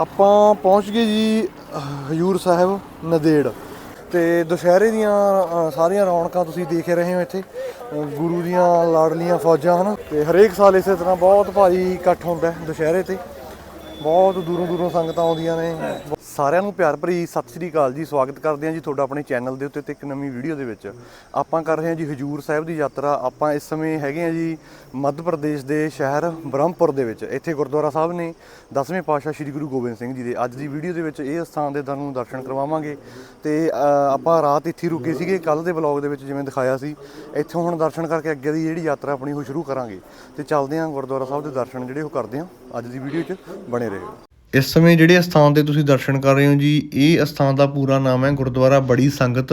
ਆਪਾਂ ਪਹੁੰਚ ਗਏ ਜੀ ਹਜੂਰ ਸਾਹਿਬ, ਨਦੇੜ। ਤੇ ਦੁਸ਼ਹਿਰੇ ਦੀਆਂ ਸਾਰੀਆਂ ਰੌਣਕਾਂ ਤੁਸੀਂ ਦੇਖ ਰਹੇ ਹੋ ਇੱਥੇ। ਗੁਰੂ ਦੀਆਂ ਲਾਡਲੀਆਂ ਫੌਜਾਂ, ਹਨ? ਤੇ ਹਰੇਕ ਸਾਲ ਇਸੇ ਤਰ੍ਹਾਂ ਬਹੁਤ ਭਾਰੀ ਇਕੱਠ ਹੁੰਦਾ ਦੁਸ਼ਹਿਰੇ ਤੇ। ਬਹੁਤ ਦੂਰੋਂ ਦੂਰੋਂ ਸੰਗਤਾਂ ਆਉਂਦੀਆਂ ਨੇ। ਸਾਰਿਆਂ ਨੂੰ ਪਿਆਰ ਭਰੀ ਸਤਿ ਸ੍ਰੀ ਅਕਾਲ ਜੀ। ਸਵਾਗਤ ਕਰਦੇ ਹਾਂ ਜੀ ਤੁਹਾਡਾ ਆਪਣੇ ਚੈਨਲ ਦੇ ਉੱਤੇ ਤੇ ਇੱਕ ਨਵੀਂ ਵੀਡੀਓ ਦੇ ਵਿੱਚ। ਆਪਾਂ ਕਰ ਰਹੇ ਹਾਂ ਜੀ ਹਜੂਰ ਸਾਹਿਬ ਦੀ ਯਾਤਰਾ। ਆਪਾਂ ਇਸ ਸਮੇਂ ਹੈਗੇ ਹਾਂ ਜੀ ਮੱਧ ਪ੍ਰਦੇਸ਼ ਦੇ ਸ਼ਹਿਰ ਬ੍ਰਹਮਪੁਰ ਦੇ ਵਿੱਚ। ਇੱਥੇ ਗੁਰਦੁਆਰਾ ਸਾਹਿਬ ਨੇ 10ਵੇਂ ਪਾਤਸ਼ਾਹ ਸ੍ਰੀ ਗੁਰੂ ਗੋਬਿੰਦ ਸਿੰਘ ਜੀ ਦੇ। ਅੱਜ ਦੀ ਵੀਡੀਓ ਦੇ ਵਿੱਚ ਇਹ ਸਥਾਨ ਦੇ ਤੁਹਾਨੂੰ ਦਰਸ਼ਨ ਕਰਵਾਵਾਂਗੇ। ਤੇ ਆਪਾਂ ਰਾਤ ਇੱਥੇ ਹੀ ਰੁਕੇ ਸੀਗੇ। ਕੱਲ ਦੇ ਵਲੌਗ ਦੇ ਵਿੱਚ ਜਿਵੇਂ ਦਿਖਾਇਆ ਸੀ, ਇੱਥੋਂ ਹੁਣ ਦਰਸ਼ਨ ਕਰਕੇ ਅੱਗੇ ਦੀ ਜਿਹੜੀ ਯਾਤਰਾ ਆਪਣੀ ਉਹ ਸ਼ੁਰੂ ਕਰਾਂਗੇ। ਤੇ ਚੱਲਦੇ ਹਾਂ ਗੁਰਦੁਆਰਾ ਸਾਹਿਬ ਦੇ ਦਰਸ਼ਨ ਜਿਹੜੇ ਉਹ ਕਰਦੇ ਹਾਂ। ਅੱਜ ਦੀ ਵੀਡੀਓ 'ਚ ਬਣੇ ਰਹੋ। ਇਸ ਸਮੇਂ ਜਿਹੜੇ ਅਸਥਾਨ ਤੇ ਤੁਸੀਂ ਦਰਸ਼ਨ ਕਰ ਰਹੇ ਹੋ ਜੀ, ਇਹ ਅਸਥਾਨ ਦਾ ਪੂਰਾ ਨਾਮ ਹੈ ਗੁਰਦੁਆਰਾ ਬੜੀ ਸੰਗਤ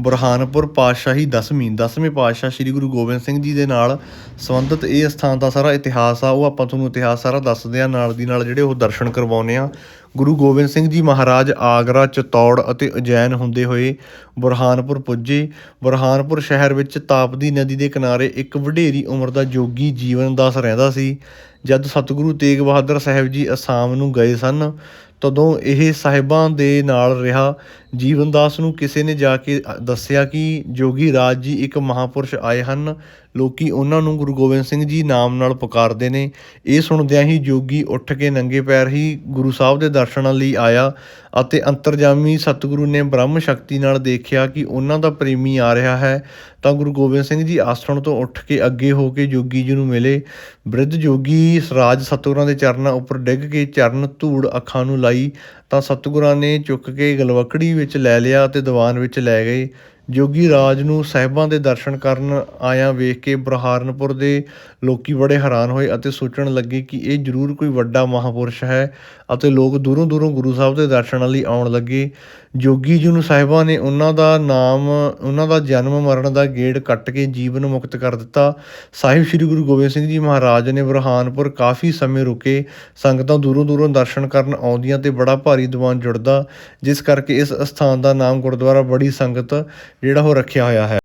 ਬੁਰਹਾਨਪੁਰ ਪਾਤਸ਼ਾਹੀ 10ਵੀਂ 10ਵੇਂ ਪਾਤਸ਼ਾਹ ਸ੍ਰੀ ਗੁਰੂ ਗੋਬਿੰਦ ਸਿੰਘ ਜੀ ਦੇ ਨਾਲ ਸੰਬੰਧਿਤ ਇਹ ਅਸਥਾਨ ਦਾ ਸਾਰਾ ਇਤਿਹਾਸ ਆ, ਉਹ ਆਪਾਂ ਤੁਹਾਨੂੰ ਇਤਿਹਾਸ ਸਾਰਾ ਦੱਸਦੇ ਆ, ਨਾਲ ਦੀ ਨਾਲ ਜਿਹੜੇ ਉਹ ਦਰਸ਼ਨ ਕਰਵਾਉਨੇ ਆ। ਗੁਰੂ ਗੋਬਿੰਦ ਸਿੰਘ ਜੀ ਮਹਾਰਾਜ ਆਗਰਾ, ਚਤੌੜ ਅਤੇ ਉਜੈਨ ਹੁੰਦੇ ਹੋਏ ਬੁਰਹਾਨਪੁਰ ਪੁੱਜੇ। ਬੁਰਹਾਨਪੁਰ ਸ਼ਹਿਰ ਵਿੱਚ ਤਾਪਦੀ ਨਦੀ ਦੇ ਕਿਨਾਰੇ ਇੱਕ ਵਡੇਰੀ ਉਮਰ ਦਾ ਜੋਗੀ ਜੀਵਨਦਾਸ ਰਹਿੰਦਾ ਸੀ। ਜਦ ਸਤਿਗੁਰੂ ਤੇਗ ਬਹਾਦਰ ਸਾਹਿਬ ਜੀ ਅਸਾਮ ਨੂੰ ਗਏ ਸਨ, ਤਦੋਂ ਇਹ ਸਾਹਿਬਾਂ ਦੇ ਨਾਲ ਰਿਹਾ। ਜੀਵਨਦਾਸ ਨੂੰ ਕਿਸੇ ਨੇ ਜਾ ਕੇ ਦੱਸਿਆ ਕਿ ਜੋਗੀ ਰਾਜ ਜੀ ਇੱਕ ਮਹਾਪੁਰਸ਼ ਆਏ ਹਨ ਲੋਕੀ ਉਹਨਾਂ ਨੂੰ ਗੁਰੂ ਗੋਬਿੰਦ ਸਿੰਘ ਜੀ ਨਾਮ ਨਾਲ ਪੁਕਾਰਦੇ ਨੇ। ਇਹ ਸੁਣਦਿਆਂ ਹੀ ਜੋਗੀ ਉੱਠ ਕੇ ਨੰਗੇ ਪੈਰ ਹੀ ਗੁਰੂ ਸਾਹਿਬ ਦੇ ਦਰਸ਼ਨਾਂ ਲਈ ਆਇਆ ਅਤੇ ਅੰਤਰਜਾਮੀ ਸਤਿਗੁਰੂ ਨੇ ਬ੍ਰਹਮ ਸ਼ਕਤੀ ਨਾਲ ਦੇਖਿਆ ਕਿ ਉਹਨਾਂ ਦਾ ਪ੍ਰੇਮੀ ਆ ਰਿਹਾ ਹੈ। ਤਾਂ ਗੁਰੂ ਗੋਬਿੰਦ ਸਿੰਘ ਜੀ ਆਸਣ ਤੋਂ ਉੱਠ ਕੇ ਅੱਗੇ ਹੋ ਕੇ ਜੋਗੀ ਜੀ ਨੂੰ ਮਿਲੇ। ਬ੍ਰਿਧ ਜੋਗੀ ਰਾਜ ਸਤਿਗੁਰਾਂ ਦੇ ਚਰਨਾਂ ਉੱਪਰ ਡਿੱਗ ਕੇ ਚਰਨ ਧੂੜ ਅੱਖਾਂ ਨੂੰ ਲਾਈ ਤਾਂ ਸਤਿਗੁਰਾਂ ਨੇ ਚੁੱਕ ਕੇ ਗਲਵਕੜੀ ਵਿੱਚ ਲੈ ਲਿਆ ਅਤੇ ਦੀਵਾਨ ਵਿੱਚ ਲੈ ਗਏ। ਜੋਗੀ ਰਾਜ ਨੂੰ ਸਾਹਿਬਾਂ ਦੇ ਦਰਸ਼ਨ ਕਰਨ ਆਇਆਂ ਵੇਖ ਕੇ ਬਰਹਾਰਨਪੁਰ ਦੇ ਲੋਕੀ ਬੜੇ ਹੈਰਾਨ ਹੋਏ ਅਤੇ ਸੋਚਣ ਲੱਗੇ ਕਿ ਇਹ ਜ਼ਰੂਰ ਕੋਈ ਵੱਡਾ ਮਹਾਪੁਰਸ਼ ਹੈ ਅਤੇ ਲੋਕ ਦੂਰੋਂ ਦੂਰੋਂ ਗੁਰੂ ਸਾਹਿਬ ਦੇ ਦਰਸ਼ਨਾਂ ਲਈ ਆਉਣ ਲੱਗੇ। ਜੋਗੀ ਜੀ ਨੂੰ ਸਾਹਿਬਾਂ ਨੇ ਉਹਨਾਂ ਦਾ ਨਾਮ, ਉਹਨਾਂ ਦਾ ਜਨਮ ਮਰਨ ਦਾ ਗੇੜ ਕੱਟ ਕੇ ਜੀਵਨ ਮੁਕਤ ਕਰ ਦਿੱਤਾ। ਸਾਹਿਬ ਸ੍ਰੀ ਗੁਰੂ ਗੋਬਿੰਦ ਸਿੰਘ ਜੀ ਮਹਾਰਾਜ ਨੇ ਬਰਹਾਨਪੁਰ ਕਾਫੀ ਸਮੇਂ ਰੁਕੇ, ਸੰਗਤਾਂ ਦੂਰੋਂ ਦੂਰੋਂ ਦਰਸ਼ਨ ਕਰਨ ਆਉਂਦੀਆਂ ਤੇ ਬੜਾ ਭਾਰੀ ਦੀਵਾਨ ਜੁੜਦਾ, ਜਿਸ ਕਰਕੇ ਇਸ ਅਸਥਾਨ ਦਾ ਨਾਮ ਗੁਰਦੁਆਰਾ ਬੜੀ ਸੰਗਤ ਜਿਹੜਾ ਉਹ ਰੱਖਿਆ ਹੋਇਆ ਹੈ।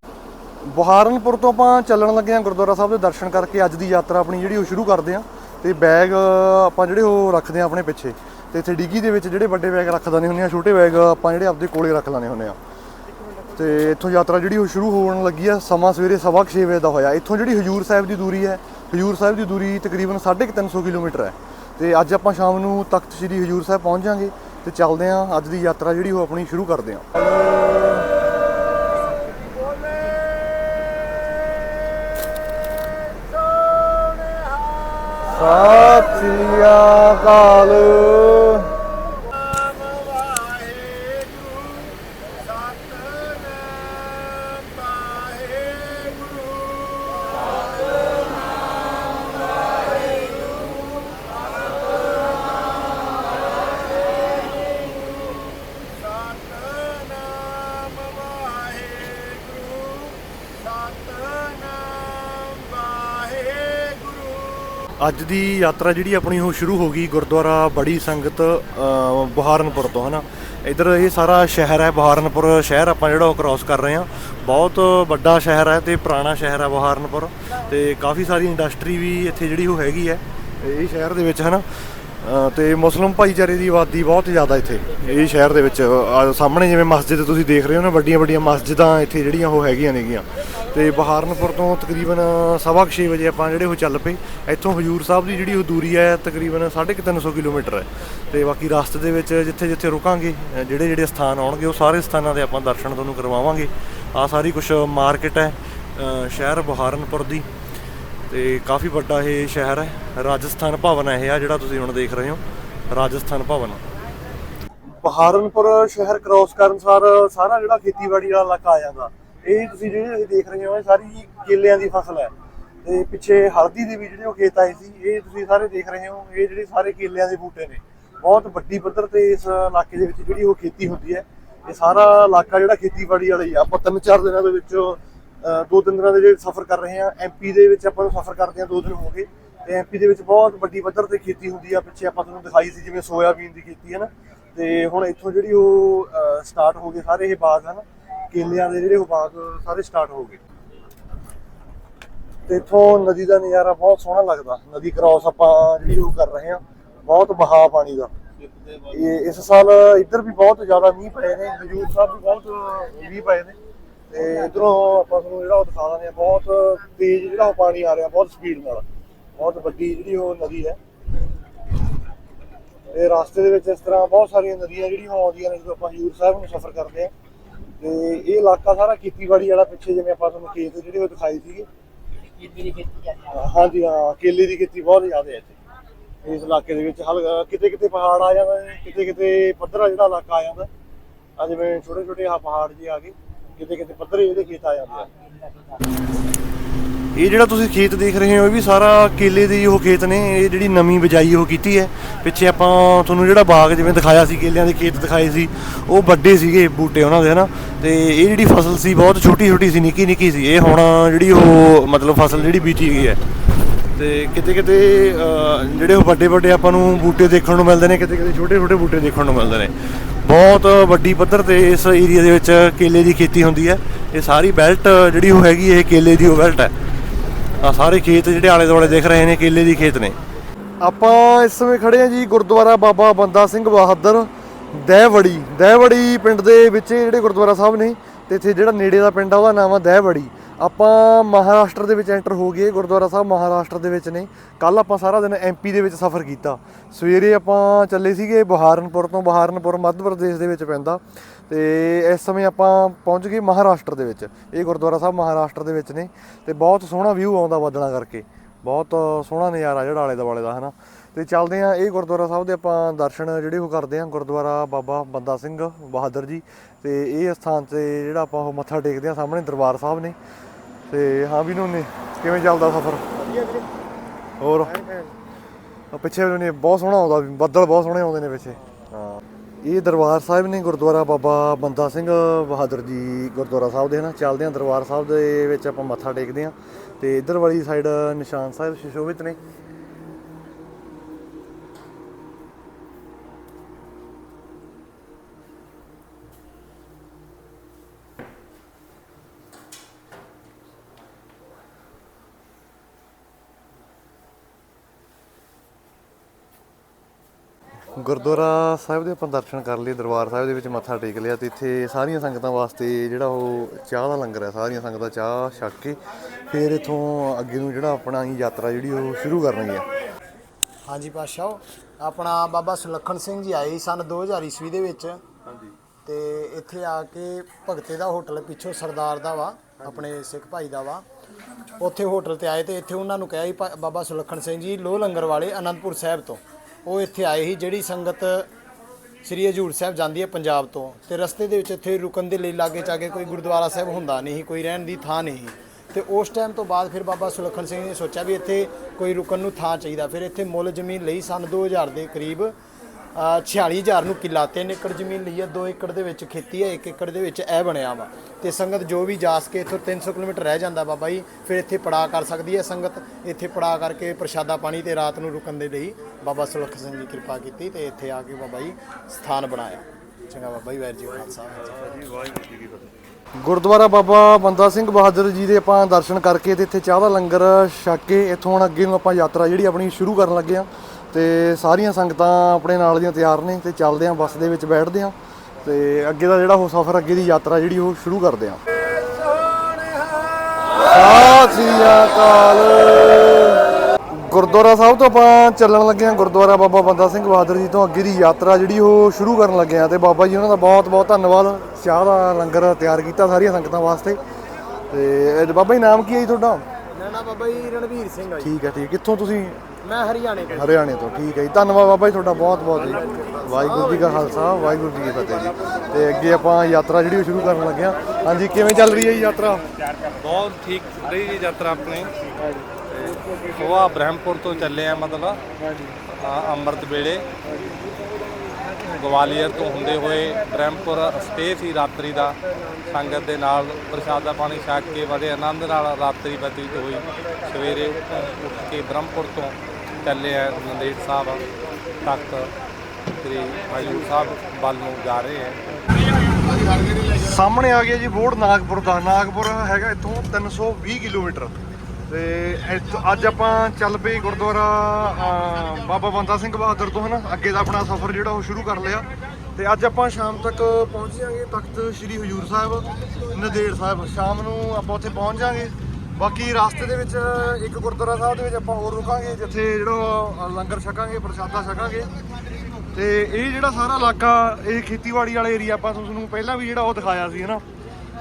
ਬਹਾਰਨਪੁਰ ਤੋਂ ਆਪਾਂ ਚੱਲਣ ਲੱਗੇ ਹਾਂ ਗੁਰਦੁਆਰਾ ਸਾਹਿਬ ਦੇ ਦਰਸ਼ਨ ਕਰਕੇ ਅੱਜ ਦੀ ਯਾਤਰਾ ਆਪਣੀ ਜਿਹੜੀ ਉਹ ਸ਼ੁਰੂ ਕਰਦੇ ਹਾਂ ਤੇ ਬੈਗ ਆਪਾਂ ਜਿਹੜੇ ਉਹ ਰੱਖਦੇ ਹਾਂ ਆਪਣੇ ਪਿੱਛੇ ਤੇ ਇੱਥੇ ਡਿੱਗੀ ਦੇ ਵਿੱਚ ਜਿਹੜੇ ਵੱਡੇ ਬੈਗ ਰੱਖ ਦਿੰਦੇ ਹੁੰਦੇ ਆ ਛੋਟੇ ਬੈਗ ਆਪਾਂ ਜਿਹੜੇ ਆਪਦੇ ਕੋਲੇ ਰੱਖ ਲੈਣੇ ਹੁੰਦੇ ਆ ਤੇ ਇੱਥੋਂ ਯਾਤਰਾ ਜਿਹੜੀ ਉਹ ਸ਼ੁਰੂ ਹੋਣ ਲੱਗੀ ਆ, ਸਮਾਂ ਸਵੇਰੇ ਸਵਾ ਕੁ ਛੇ ਵਜੇ ਦਾ ਹੋਇਆ। ਇੱਥੋਂ ਜਿਹੜੀ ਹਜੂਰ ਸਾਹਿਬ ਦੀ ਦੂਰੀ ਹੈ, ਹਜੂਰ ਸਾਹਿਬ ਦੀ ਦੂਰੀ ਤਕਰੀਬਨ 350 ਕਿਲੋਮੀਟਰ ਹੈ। ਤੇ ਅੱਜ ਆਪਾਂ ਸ਼ਾਮ ਨੂੰ ਤਖਤ ਸ੍ਰੀ ਹਜੂਰ ਸਾਹਿਬ ਪਹੁੰਚ ਜਾਾਂਗੇ ਤੇ ਚੱਲਦੇ ਆਂ ਅੱਜ ਦੀ ਯਾਤਰਾ ਜਿਹੜੀ ਉਹ ਆਪਣੀ ਸ਼ੁਰੂ ਕਰਦੇ ਆਂ ਸਤਿ ਸ੍ਰੀ ਅੱਜ ਦੀ ਯਾਤਰਾ ਜਿਹੜੀ ਆਪਣੀ ਉਹ ਸ਼ੁਰੂ ਹੋ ਗਈ ਗੁਰਦੁਆਰਾ ਬੜੀ ਸੰਗਤ ਬਹਾਰਨਪੁਰ ਬੁਹਾਰਨਪੁਰ ਤੋਂ ਹਨਾ? ਇਧਰ ਇਹ ਸਾਰਾ ਸ਼ਹਿਰ ਹੈ ਬਹਾਰਨਪੁਰ ਸ਼ਹਿਰ ਆਪਾਂ ਜਿਹੜਾ ਉਹ ਕ੍ਰਾਸ ਕਰ ਰਹੇ ਹਾਂ। ਬਹੁਤ ਵੱਡਾ ਸ਼ਹਿਰ ਹੈ ਤੇ ਪੁਰਾਣਾ ਸ਼ਹਿਰ ਹੈ ਬਹਾਰਨਪੁਰ ਤੇ ਕਾਫੀ ਸਾਰੀ ਇੰਡਸਟਰੀ ਵੀ ਇੱਥੇ ਜਿਹੜੀ ਉਹ ਹੈਗੀ ਹੈ ਇਹ ਸ਼ਹਿਰ ਦੇ ਵਿੱਚ ਹਨਾ? ਅ, ਤੇ ਮੁਸਲਮ ਭਾਈਚਾਰੇ ਦੀ ਆਬਾਦੀ ਬਹੁਤ ਜ਼ਿਆਦਾ ਇੱਥੇ। ਇਹ ਸ਼ਹਿਰ ਦੇ ਵਿੱਚ ਸਾਹਮਣੇ ਜਿਵੇਂ ਮਸਜਿਦ ਤੁਸੀਂ ਦੇਖ ਰਹੇ ਹੋ ਨਾ, ਵੱਡੀਆਂ ਵੱਡੀਆਂ ਮਸਜਿਦਾਂ ਇੱਥੇ ਜਿਹੜੀਆਂ ਉਹ ਹੈਗੀਆਂ ਨੇਗੀਆਂ। ਤੇ ਬਹਾਰਨਪੁਰ ਤੋਂ ਤਕਰੀਬਨ ਸਵਾ ਕੁ ਛੇ ਵਜੇ ਆਪਾਂ ਜਿਹੜੇ ਉਹ ਚੱਲ ਪਏ। ਇੱਥੋਂ ਹਜੂਰ ਸਾਹਿਬ ਦੀ ਜਿਹੜੀ ਉਹ ਦੂਰੀ ਹੈ, ਤਕਰੀਬਨ 350 ਕਿਲੋਮੀਟਰ ਹੈ। ਤੇ ਬਾਕੀ ਰਸਤੇ ਦੇ ਵਿੱਚ ਜਿੱਥੇ ਜਿੱਥੇ ਰੁਕਾਂਗੇ ਜਿਹੜੇ ਜਿਹੜੇ ਸਥਾਨ ਆਉਣਗੇ, ਉਹ ਸਾਰੇ ਸਥਾਨਾਂ ਦੇ ਆਪਾਂ ਦਰਸ਼ਨ ਤੁਹਾਨੂੰ ਕਰਵਾਵਾਂਗੇ। ਆ ਸਾਰੀ ਕੁਝ ਮਾਰਕੀਟ ਹੈ ਸ਼ਹਿਰ ਬਹਾਰਨਪੁਰ ਦੀ। ਤੇ ਕਾਫੀ ਵੱਡਾ ਇਹ ਸ਼ਹਿਰ ਹੈ। ਰਾਜਸਥਾਨ ਭਵਨ ਹੈ ਇਹ ਆ ਜਿਹੜਾ ਤੁਸੀਂ ਹੁਣ ਦੇਖ ਰਹੇ ਹੋ। ਰਾਜਸਥਾਨ ਭਵਨ। ਬਹਾਰਨਪੁਰ ਸ਼ਹਿਰ ਕ੍ਰਾਸ ਕਰਨ ਸਾਰ ਸਾਰਾ ਜਿਹੜਾ ਖੇਤੀਬਾੜੀ ਵਾਲਾ ਇਲਾਕਾ ਆ ਜਾਂਦਾ। ਇਹ ਤੁਸੀਂ ਜਿਹੜੇ ਇਹ ਦੇਖ ਰਹੇ ਹੋ, ਇਹ ਸਾਰੀ ਕੇਲਿਆਂ ਦੀ ਫਸਲ ਹੈ। ਤੇ ਪਿੱਛੇ ਹਲਦੀ ਦੇ ਵੀ ਜਿਹੜੇ ਉਹ ਖੇਤ ਆਏ ਸੀ, ਇਹ ਤੁਸੀਂ ਸਾਰੇ ਦੇਖ ਰਹੇ ਹੋ, ਇਹ ਜਿਹੜੇ ਸਾਰੇ ਕੇਲਿਆਂ ਦੇ ਬੂਟੇ ਨੇ। ਬਹੁਤ ਵੱਡੀ ਪੱਧਰ ਤੇ ਇਸ ਇਲਾਕੇ ਦੇ ਵਿੱਚ ਜਿਹੜੀ ਉਹ ਖੇਤੀ ਹੁੰਦੀ ਹੈ। ਇਹ ਸਾਰਾ ਇਲਾਕਾ ਜਿਹੜਾ ਖੇਤੀਬਾੜੀ ਵਾਲਾ ਹੀ ਆ। ਆਪਾਂ ਤਿੰਨ ਚਾਰ ਦਿਨਾਂ ਦੇ ਵਿੱਚ ਦੋ ਤਿੰਨ ਦਿਨਾਂ ਦੇ ਜਿਹੜੇ ਸਫ਼ਰ ਕਰ ਰਹੇ ਆ ਐਮਪੀ ਦੇ ਵਿੱਚ ਆਪਾਂ ਨੂੰ ਸਫ਼ਰ ਕਰਦੇ ਆ ਦੋ ਦਿਨ ਹੋ ਗਏ ਤੇ ਐਮਪੀ ਦੇ ਵਿੱਚ ਬਹੁਤ ਵੱਡੀ ਪੱਧਰ ਤੇ ਖੇਤੀ ਹੁੰਦੀ ਆ, ਪਿੱਛੇ ਆਪਾਂ ਤੁਹਾਨੂੰ ਦਿਖਾਈ ਸੀ ਜਿਵੇਂ ਸੋਇਆਬੀਨ ਦੀ ਖੇਤੀ, ਹੈ ਨਾ? ਤੇ ਹੁਣ ਇੱਥੋਂ ਜਿਹੜੀ ਉਹ ਸਟਾਰਟ ਹੋ ਗਏ ਸਾਰੇ ਇਹ ਬਾਗ ਹਨ ਕੇਲਿਆਂ ਦੇ ਜਿਹੜੇ ਉਹ ਬਾਗ ਸਾਰੇ ਸਟਾਰਟ ਹੋ ਗਏ। ਤੇ ਇੱਥੋਂ ਨਦੀ ਦਾ ਨਜ਼ਾਰਾ ਬਹੁਤ ਸੋਹਣਾ ਲੱਗਦਾ। ਨਦੀ ਕ੍ਰਾਸ ਆਪਾਂ ਜਿਹੜੀ ਉਹ ਕਰ ਰਹੇ ਆ ਬਹੁਤ ਬਹਾਅ ਪਾਣੀ ਦਾ। ਇਹ ਇਸ ਸਾਲ ਇੱਧਰ ਵੀ ਬਹੁਤ ਜ਼ਿਆਦਾ ਮੀਂਹ ਪਏ ਨੇ, ਹਜੂਰ ਸਾਹਿਬ ਵੀ ਬਹੁਤ ਮੀਂਹ ਪਏ ਨੇ। ਤੇ ਇਧਰੋਂ ਆਪਾਂ ਤੁਹਾਨੂੰ ਜਿਹੜਾ ਉਹ ਦਿਖਾ ਦਿੰਦੇ ਆ ਬਹੁਤ ਤੇਜ਼ ਜਿਹੜਾ ਉਹ ਪਾਣੀ ਆ ਰਿਹਾ ਬਹੁਤ ਸਪੀਡ ਨਾਲ। ਬਹੁਤ ਵੱਡੀ ਜਿਹੜੀ ਉਹ ਨਦੀ ਹੈ। ਇਹ ਰਸਤੇ ਦੇ ਵਿੱਚ ਇਸ ਤਰ੍ਹਾਂ ਬਹੁਤ ਸਾਰੀਆਂ ਨਦੀਆਂ ਜਿਹੜੀਆਂ ਆਉਂਦੀਆਂ ਨੇ ਜਦੋਂ ਆਪਾਂ ਹਜੂਰ ਸਾਹਿਬ ਨੂੰ ਸਫ਼ਰ ਕਰਦੇ ਆ ਤੇ ਇਹ ਇਲਾਕਾ ਸਾਰਾ ਖੇਤੀਬਾੜੀ ਵਾਲਾ ਪਿੱਛੇ ਜਿਵੇਂ ਆਪਾਂ ਤੁਹਾਨੂੰ ਖੇਤ ਜਿਹੜੇ ਉਹ ਦਿਖਾਈ ਸੀਗੇ। ਹਾਂਜੀ ਹਾਂ ਕੇਲੇ ਦੀ ਖੇਤੀ ਬਹੁਤ ਜ਼ਿਆਦਾ ਹੈ ਇੱਥੇ। ਇਸ ਇਲਾਕੇ ਦੇ ਵਿੱਚ ਹਲ ਕਿਤੇ ਕਿਤੇ ਪਹਾੜ ਆ ਜਾਂਦੇ ਕਿਤੇ ਕਿਤੇ ਪੱਧਰਾ ਜਿਹੜਾ ਇਲਾਕਾ ਆ ਜਾਂਦਾ। ਆ ਜਿਵੇਂ ਛੋਟੇ ਛੋਟੇ ਆ ਪਹਾੜ ਜੀ ਆ ਗਏ। ਕਿਤੇ ਕਿਤੇ ਪੱਧਰੇ ਜਿਹੜੇ ਖੇਤ ਆ ਜਾਂਦੇ ਆ। ਇਹ ਜਿਹੜਾ ਤੁਸੀਂ ਖੇਤ ਦੇਖ ਰਹੇ ਹੋ, ਇਹ ਵੀ ਸਾਰਾ ਕੇਲੇ ਦੇ ਹੀ ਉਹ ਖੇਤ ਨੇ, ਇਹ ਜਿਹੜੀ ਨਵੀਂ ਬਿਜਾਈ ਉਹ ਕੀਤੀ ਹੈ। ਪਿੱਛੇ ਆਪਾਂ ਤੁਹਾਨੂੰ ਜਿਹੜਾ ਬਾਗ ਜਿਵੇਂ ਦਿਖਾਇਆ ਸੀ, ਕੇਲਿਆਂ ਦੇ ਖੇਤ ਦਿਖਾਏ ਸੀ, ਉਹ ਵੱਡੇ ਸੀਗੇ ਬੂਟੇ ਉਹਨਾਂ ਦੇ, ਹਨਾ? ਤੇ ਇਹ ਜਿਹੜੀ ਫਸਲ ਸੀ, ਬਹੁਤ ਛੋਟੀ ਛੋਟੀ ਸੀ ਨਿੱਕੀ ਨਿੱਕੀ ਸੀ। ਇਹ ਹੁਣ ਜਿਹੜੀ ਉਹ ਮਤਲਬ ਫਸਲ ਜਿਹੜੀ ਬੀਜੀ ਗਈ ਹੈ। ਤੇ ਕਿਤੇ ਕਿਤੇ ਜਿਹੜੇ ਉਹ ਵੱਡੇ ਵੱਡੇ ਆਪਾਂ ਨੂੰ ਬੂਟੇ ਦੇਖਣ ਨੂੰ ਮਿਲਦੇ ਨੇ, ਕਿਤੇ ਕਿਤੇ ਛੋਟੇ ਛੋਟੇ ਬੂਟੇ ਦੇਖਣ ਨੂੰ ਮਿਲਦੇ ਨੇ। ਬਹੁਤ ਵੱਡੀ ਪੱਧਰ ਤੇ ਇਸ ਏਰੀਆ ਦੇ ਵਿੱਚ ਕੇਲੇ ਦੀ ਖੇਤੀ ਹੁੰਦੀ ਹੈ। ਇਹ ਸਾਰੀ ਬੈਲਟ ਜਿਹੜੀ ਉਹ ਹੈਗੀ, ਇਹ ਕੇਲੇ ਦੀ ਉਹ ਬੈਲਟ ਹੈ। ਆ ਸਾਰੇ ਖੇਤ ਜਿਹੜੇ ਆਲੇ ਦੁਆਲੇ ਦੇਖ ਰਹੇ ਨੇ, ਕੇਲੇ ਦੀ ਖੇਤ ਨੇ। ਆਪਾਂ ਇਸ ਸਮੇਂ ਖੜੇ ਆ ਜੀ ਗੁਰਦੁਆਰਾ ਬਾਬਾ ਬੰਦਾ ਸਿੰਘ ਬਹਾਦਰ, ਦਹਿਵੜੀ। ਦਹਿਵੜੀ ਪਿੰਡ ਦੇ ਵਿੱਚ ਜਿਹੜੇ ਗੁਰਦੁਆਰਾ ਸਾਹਿਬ ਨੇ, ਤੇ ਇੱਥੇ ਜਿਹੜਾ ਨੇੜੇ ਦਾ ਪਿੰਡ ਆ, ਉਹਦਾ ਨਾਮ ਆ ਦਹਿਵੜੀ। ਆਪਾਂ ਮਹਾਰਾਸ਼ਟਰ ਦੇ ਵਿੱਚ ਐਂਟਰ ਹੋ ਗਏ, ਗੁਰਦੁਆਰਾ ਸਾਹਿਬ ਮਹਾਰਾਸ਼ਟਰ ਦੇ ਵਿੱਚ ਨੇ। ਕੱਲ ਆਪਾਂ ਸਾਰਾ ਦਿਨ ਐਮਪੀ ਦੇ ਵਿੱਚ ਸਫ਼ਰ ਕੀਤਾ। ਸਵੇਰੇ ਆਪਾਂ ਚੱਲੇ ਸੀਗੇ ਬਹਾਰਨਪੁਰ ਤੋਂ, ਬਹਾਰਨਪੁਰ ਮੱਧ ਪ੍ਰਦੇਸ਼ ਦੇ ਵਿੱਚ ਪੈਂਦਾ। ਤੇ ਇਸ ਸਮੇਂ ਆਪਾਂ ਪਹੁੰਚ ਗਏ ਮਹਾਰਾਸ਼ਟਰ ਦੇ ਵਿੱਚ। ਇਹ ਗੁਰਦੁਆਰਾ ਸਾਹਿਬ ਮਹਾਰਾਸ਼ਟਰ ਦੇ ਵਿੱਚ ਨੇ ਤੇ ਬਹੁਤ ਸੋਹਣਾ ਵਿਊ ਆਉਂਦਾ ਬੱਦਲਾਂ ਕਰਕੇ। ਬਹੁਤ ਸੋਹਣਾ ਨਜ਼ਾਰਾ ਜਿਹੜਾ ਆਲੇ ਦੁਆਲੇ ਦਾ, ਹਨਾ। ਤੇ ਚੱਲਦੇ ਆ ਇਹ ਗੁਰਦੁਆਰਾ ਸਾਹਿਬ ਦੇ ਆਪਾਂ ਦਰਸ਼ਨ ਜਿਹੜੇ ਉਹ ਕਰਦੇ ਆ ਗੁਰਦੁਆਰਾ ਬਾਬਾ ਬੰਦਾ ਸਿੰਘ ਬਹਾਦਰ ਜੀ। ਤੇ ਇਹ ਸਥਾਨ ਤੇ ਜਿਹੜਾ ਆਪਾਂ ਉਹ ਮੱਥਾ ਟੇਕਦੇ ਆ ਸਾਹਮਣੇ ਦਰਬਾਰ ਸਾਹਿਬ ਨੇ। ਤੇ ਹਾਂ ਵੀ ਨੂੰ ਨੇ ਕਿਵੇਂ ਚੱਲਦਾ ਸਫ਼ਰ? ਹੋਰ? ਆ ਪਿੱਛੇ ਨੇ ਬਹੁਤ ਸੋਹਣਾ ਆਉਂਦਾ ਬੱਦਲ ਬਹੁਤ ਸੋਹਣੇ ਆਉਂਦੇ ਨੇ ਪਿੱਛੇ। ਹਾਂ। ਇਹ ਦਰਬਾਰ ਸਾਹਿਬ ਨੇ ਗੁਰਦੁਆਰਾ ਬਾਬਾ ਬੰਦਾ ਸਿੰਘ ਬਹਾਦਰ ਜੀ ਗੁਰਦੁਆਰਾ ਸਾਹਿਬ ਦੇ ਹਨਾ ਚੱਲਦੇ ਆ ਦਰਬਾਰ ਸਾਹਿਬ ਦੇ ਵਿੱਚ ਆਪਾਂ ਮੱਥਾ ਟੇਕਦੇ ਆ ਤੇ ਇਧਰ ਵਾਲੀ ਸਾਈਡ ਨਿਸ਼ਾਨ ਸਾਹਿਬ ਸੁਸ਼ੋਭਿਤ ਨੇ। ਗੁਰਦੁਆਰਾ ਸਾਹਿਬ ਦੇ ਆਪਾਂ ਦਰਸ਼ਨ ਕਰ ਲਏ ਦਰਬਾਰ ਸਾਹਿਬ ਦੇ ਵਿੱਚ ਮੱਥਾ ਟੇਕ ਲਿਆ ਤੇ ਇੱਥੇ ਸਾਰੀਆਂ ਸੰਗਤਾਂ ਵਾਸਤੇ ਜਿਹੜਾ ਉਹ ਚਾਹ ਦਾ ਲੰਗਰ ਹੈ ਸਾਰੀਆਂ ਸੰਗਤਾਂ ਚਾਹ ਛਕ ਕੇ ਫਿਰ ਇਥੋਂ ਅੱਗੇ ਨੂੰ ਜਿਹੜਾ ਆਪਣਾ ਹੀ ਯਾਤਰਾ ਜਿਹੜੀ ਉਹ ਸ਼ੁਰੂ ਕਰਨਗੀਆਂ ਹਾਂਜੀ ਪਾਤਸ਼ਾਹ ਆਪਣਾ ਬਾਬਾ ਸੁਲੱਖਣ ਸਿੰਘ ਜੀ ਆਏ ਸਨ 2000 ਈਸਵੀ ਦੇ ਵਿੱਚ। ਹਾਂਜੀ। ਤੇ ਇੱਥੇ ਆ ਕੇ ਭਗਤੇ ਦਾ ਹੋਟਲ ਪਿੱਛੋਂ ਸਰਦਾਰ ਦਾ ਵਾ ਆਪਣੇ ਸਿੱਖ ਭਾਈ ਦਾ ਵਾ। ਉੱਥੇ ਹੋਟਲ ਤੇ ਆਏ ਤੇ ਇੱਥੇ ਉਹਨਾਂ ਨੂੰ ਕਿਹਾ ਬਾਬਾ ਸੁਲੱਖਣ ਸਿੰਘ ਜੀ ਲੋਹ ਲੰਗਰ ਵਾਲੇ ਅਨੰਦਪੁਰ ਸਾਹਿਬ ਤੋਂ। ਉਹ ਇੱਥੇ ਆਏ ਸੀ, ਜਿਹੜੀ ਸੰਗਤ ਸ੍ਰੀ ਹਜੂਰ ਸਾਹਿਬ ਜਾਂਦੀ ਹੈ ਪੰਜਾਬ ਤੋਂ ਤੇ ਰਸਤੇ ਦੇ ਵਿੱਚ ਇੱਥੇ ਰੁਕਣ ਦੇ ਲਈ ਲਾਗੇ ਚਾਗੇ ਕੋਈ ਗੁਰਦੁਆਰਾ ਸਾਹਿਬ ਹੁੰਦਾ ਨਹੀਂ, ਕੋਈ ਰਹਿਣ ਦੀ ਥਾਂ ਨਹੀਂ ਸੀ। ਤੇ ਉਸ ਟਾਈਮ ਤੋਂ ਬਾਅਦ ਫਿਰ ਬਾਬਾ ਸੁਲੱਖਣ ਸਿੰਘ ਨੇ ਸੋਚਿਆ ਵੀ ਇੱਥੇ ਕੋਈ ਰੁਕਣ ਨੂੰ ਥਾਂ ਚਾਹੀਦਾ ਫਿਰ ਇੱਥੇ ਮੁੱਲ ਜ਼ਮੀਨ ਲਈ ਸਨ 2000 ਦੇ ਕਰੀਬ 46000 ਨੂੰ ਕਿੱਲਾ 3 ਏਕੜ ਜ਼ਮੀਨ ਲਈ ਹੈ 2 ਏਕੜ ਦੇ ਵਿੱਚ ਖੇਤੀ ਹੈ 1 ਏਕੜ ਦੇ ਵਿੱਚ ਇਹ ਬਣਿਆ ਵਾ। ਤੇ ਸੰਗਤ ਜੋ ਵੀ ਜਾ ਸਕੇ ਇੱਥੋਂ 300 ਕਿਲੋਮੀਟਰ ਰਹਿ ਜਾਂਦਾ ਬਾਬਾ ਜੀ, ਫਿਰ ਇੱਥੇ ਪੜਾ ਕਰ ਸਕਦੀ ਹੈ ਸੰਗਤ। ਇੱਥੇ ਪੜਾ ਕਰਕੇ ਪ੍ਰਸ਼ਾਦਾ ਪਾਣੀ ਤੇ ਰਾਤ ਨੂੰ ਰੁਕਣ ਦੇ ਲਈ ਬਾਬਾ ਸੁਲੱਖ ਸਿੰਘ ਜੀ ਕਿਰਪਾ ਕੀਤੀ ਤੇ ਇੱਥੇ ਆ ਕੇ ਬਾਬਾ ਜੀ ਸਥਾਨ ਬਣਾਇਆ। ਚੰਗਾ ਬਾਬਾ ਜੀ ਵੈਰ ਜੀ ਖਾਲਸਾ ਗੁਰਦੁਆਰਾ ਬਾਬਾ ਬੰਦਾ ਸਿੰਘ ਬਹਾਦਰ ਜੀ ਦੇ ਆਪਾਂ ਦਰਸ਼ਨ ਕਰਕੇ ਤੇ ਇੱਥੇ ਚਾਹ ਦਾ ਲੰਗਰ ਛਕ ਕੇ ਇੱਥੋਂ ਹੁਣ ਅੱਗੇ ਨੂੰ ਆਪਾਂ ਯਾਤਰਾ ਜਿਹੜੀ ਆਪਣੀ ਸ਼ੁਰੂ ਕਰਨ ਲੱਗੇ ਆ ਤੇ ਸਾਰੀਆਂ ਸੰਗਤਾਂ ਆਪਣੇ ਨਾਲ ਦੀਆਂ ਤਿਆਰ ਨੇ ਤੇ ਚੱਲਦੇ ਆ ਬੱਸ ਦੇ ਵਿੱਚ ਬੈਠਦੇ ਆ ਤੇ ਅੱਗੇ ਦਾ ਜਿਹੜਾ ਉਹ ਸਫ਼ਰ ਅੱਗੇ ਦੀ ਯਾਤਰਾ ਜਿਹੜੀ ਉਹ ਸ਼ੁਰੂ ਕਰਦੇ ਆ ਸਤਿ ਸ੍ਰੀ ਅਕਾਲ। ਗੁਰਦੁਆਰਾ ਸਾਹਿਬ ਤੋਂ ਆਪਾਂ ਚੱਲਣ ਲੱਗੇ ਹਾਂ। ਗੁਰਦੁਆਰਾ ਬਾਬਾ ਬੰਦਾ ਸਿੰਘ ਬਹਾਦਰ ਜੀ ਤੋਂ ਅੱਗੇ ਦੀ ਯਾਤਰਾ ਜਿਹੜੀ ਉਹ ਸ਼ੁਰੂ ਕਰਨ ਲੱਗੇ ਹਾਂ ਤੇ ਬਾਬਾ ਜੀ ਉਹਨਾਂ ਦਾ ਬਹੁਤ ਬਹੁਤ ਧੰਨਵਾਦ। ਚਾਹ ਦਾ ਲੰਗਰ ਤਿਆਰ ਕੀਤਾ ਸਾਰੀਆਂ ਸੰਗਤਾਂ ਵਾਸਤੇ। ਤੇ ਬਾਬਾ ਜੀ ਨਾਮ ਕੀ ਹੈ ਜੀ ਤੁਹਾਡਾ? ਮੇਰਾ ਨਾਮ ਬਾਬਾ ਜੀ ਰਣਵੀਰ ਸਿੰਘ ਆ ਜੀ। ਠੀਕ ਹੈ ਠੀਕ ਕਿੱਥੋਂ ਤੁਸੀਂ ਮੈਂ ਹਰਿਆਣੇ ਤੋਂ। ਹਰਿਆਣੇ ਤੋਂ ਠੀਕ ਹੈ ਜੀ। ਧੰਨਵਾਦ ਬਾਬਾ ਜੀ ਤੁਹਾਡਾ ਬਹੁਤ ਬਹੁਤ ਜੀ। ਵਾਹਿਗੁਰੂ ਜੀ ਕਾ ਖਾਲਸਾ ਵਾਹਿਗੁਰੂ ਜੀ ਕੀ ਫਤਿਹ ਜੀ। ਤੇ ਅੱਗੇ ਆਪਾਂ ਯਾਤਰਾ ਜਿਹੜੀ ਉਹ ਸ਼ੁਰੂ ਕਰਨ ਲੱਗੇ ਹਾਂ। ਹਾਂਜੀ ਕਿਵੇਂ ਚੱਲ ਰਹੀ ਹੈ ਜੀ ਯਾਤਰਾ? ਬਹੁਤ ਠੀਕ ਰਹੀ ਜੀ ਯਾਤਰਾ ਆਪਣੀ। ਆ ਬ੍ਰਹਮਪੁਰ ਤੋਂ ਚੱਲੇ ਆ ਮਤਲਬ। ਆ, ਅੰਮ੍ਰਿਤ ਵੇਲੇ। ਗਵਾਲੀਅਰ ਤੋਂ ਹੁੰਦੇ ਹੋਏ ਬ੍ਰਹਮਪੁਰ ਸਟੇ ਸੀ ਰਾਤਰੀ ਦਾ। ਸੰਗਤ ਦੇ ਨਾਲ ਪ੍ਰਸ਼ਾਦਾ ਪਾਣੀ ਛਕ ਕੇ ਬੜੇ ਆਨੰਦ ਨਾਲ ਰਾਤਰੀ ਬਤੀਤ ਹੋਈ। ਸਵੇਰੇ ਉੱਠ ਕੇ ਬ੍ਰਹਮਪੁਰ ਤੋਂ ਚੱਲੇ ਆ ਨੰਦੇੜ ਸਾਹਿਬ ਤੱਕ ਸ੍ਰੀ ਹਜੂਰ ਸਾਹਿਬ ਵੱਲ ਨੂੰ ਜਾ ਰਹੇ ਹੈ ਸਾਹਮਣੇ ਆ ਗਿਆ ਜੀ ਬੋਰਡ ਨਾਗਪੁਰ ਦਾ। ਨਾਗਪੁਰ ਹੈਗਾ ਇੱਥੋਂ 320 ਕਿਲੋਮੀਟਰ। ਤੇ ਇੱਥ- ਅੱਜ ਆਪਾਂ ਚੱਲ ਪਏ ਗੁਰਦੁਆਰਾ ਬਾਬਾ ਬੰਦਾ ਸਿੰਘ ਬਹਾਦਰ ਤੋਂ, ਹਨਾ? ਅੱਗੇ ਦਾ ਆਪਣਾ ਸਫ਼ਰ ਜਿਹੜਾ ਉਹ ਸ਼ੁਰੂ ਕਰ ਲਿਆ। ਤੇ ਅੱਜ ਆਪਾਂ ਸ਼ਾਮ ਤੱਕ ਪਹੁੰਚ ਜਾਾਂਗੇ ਤਖਤ ਸ੍ਰੀ ਹਜੂਰ ਸਾਹਿਬ, ਨੰਦੇੜ ਸਾਹਿਬ। ਸ਼ਾਮ ਨੂੰ ਆਪਾਂ ਉੱਥੇ ਪਹੁੰਚ ਜਾਾਂਗੇ ਬਾਕੀ ਰਾਸਤੇ ਦੇ ਵਿੱਚ ਇੱਕ ਗੁਰਦੁਆਰਾ ਸਾਹਿਬ ਦੇ ਵਿੱਚ ਆਪਾਂ ਹੋਰ ਰੁਕਾਂਗੇ, ਜਿੱਥੇ ਜਿਹੜਾ ਲੰਗਰ ਛਕਾਂਗੇ, ਪ੍ਰਸ਼ਾਦਾ ਛਕਾਂਗੇ। ਤੇ ਇਹ ਜਿਹੜਾ ਸਾਰਾ ਇਲਾਕਾ, ਇਹ ਖੇਤੀਬਾੜੀ ਵਾਲਾ ਏਰੀਆ, ਆਪਾਂ ਤੁਹਾਨੂੰ ਪਹਿਲਾਂ ਵੀ ਜਿਹੜਾ ਉਹ ਦਿਖਾਇਆ ਸੀ, ਹਨਾ?